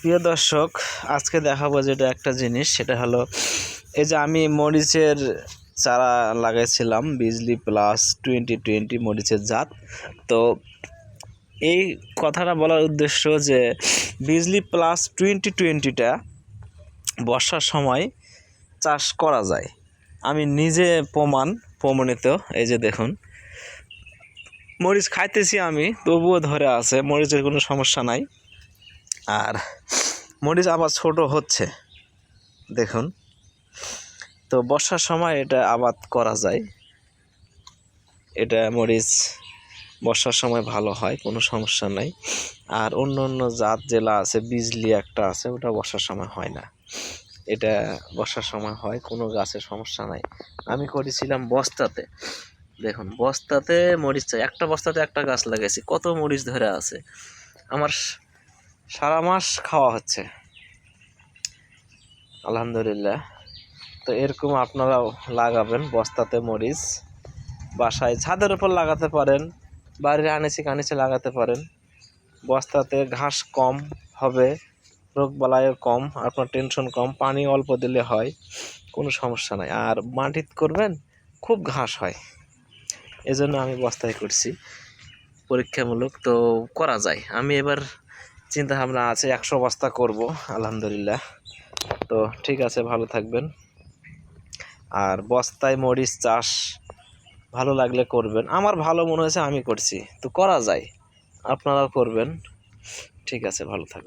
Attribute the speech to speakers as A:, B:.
A: প্রিয় দর্শক, আজকে দেখাবো যেটা একটা জিনিস, সেটা হলো, এই যে আমি মরিচের চারা লাগাইছিলাম, বিজলি প্লাস টোয়েন্টি টোয়েন্টি মরিচের জাত। তো এই কথাটা বলার উদ্দেশ্য যে, বিজলি প্লাস টোয়েন্টি টোয়েন্টিটা বর্ষার সময় চাষ করা যায়। আমি নিজে প্রমাণ, প্রমাণিত, এই যে দেখুন। মরিচ খাইতেছি আমি, তবুও ধরে আছে, মরিচের কোনো সমস্যা নাই। আর মরিচ আবার ছোট হচ্ছে। দেখুন। তো বর্ষার সময় এটা আবাদ করা যায়। এটা মরিচ বর্ষার সময় ভালো হয়, কোনো সমস্যা নাই। আর অন্য অন্য জাত জেলা আছে, বিজলি একটা আছে, ওটা বর্ষার সময় হয় না। এটা বর্ষার সময় হয়, কোনো গাছের সমস্যা নাই। আমি করেছিলাম বস্তাতে। দেখুন, বস্তাতে মরিচ চাই। একটা বস্তাতে একটা গাছ লাগাইছি, কত মরিচ ধরে আছে। আমার সারা মাস খাওয়া হচ্ছে। আলহামদুলিল্লাহ। তো এরকম আপনারাও লাগাবেন বস্তাতে মরিচ, বাসায় ছাদের উপর লাগাতে পারেন, বাড়ির আনিচে কানিচে লাগাতে পারেন। বস্তাতে ঘাস কম হবে, রোগ বালাইও কম, আপনার টেনশন কম, পানি অল্প দিলে হয়, কোনো সমস্যা নাই। আর মাটিত করবেন, খুব ঘাস হয়। এজন্য আমি বস্তায় করছি। পরীক্ষামূলক তো করা যায়। আমি এবার চিন্তা ভাবনা আছে, একশো বস্তা করব, আলহামদুলিল্লাহ। তো ঠিক আছে, ভালো থাকবেন। আর বস্তায় মরিচ চাষ ভালো লাগলে করবেন। আমার ভালো মনে হয়েছে, আমি করছি। তো করা যায়, আপনারাও করবেন। ঠিক আছে, ভালো থাকবেন।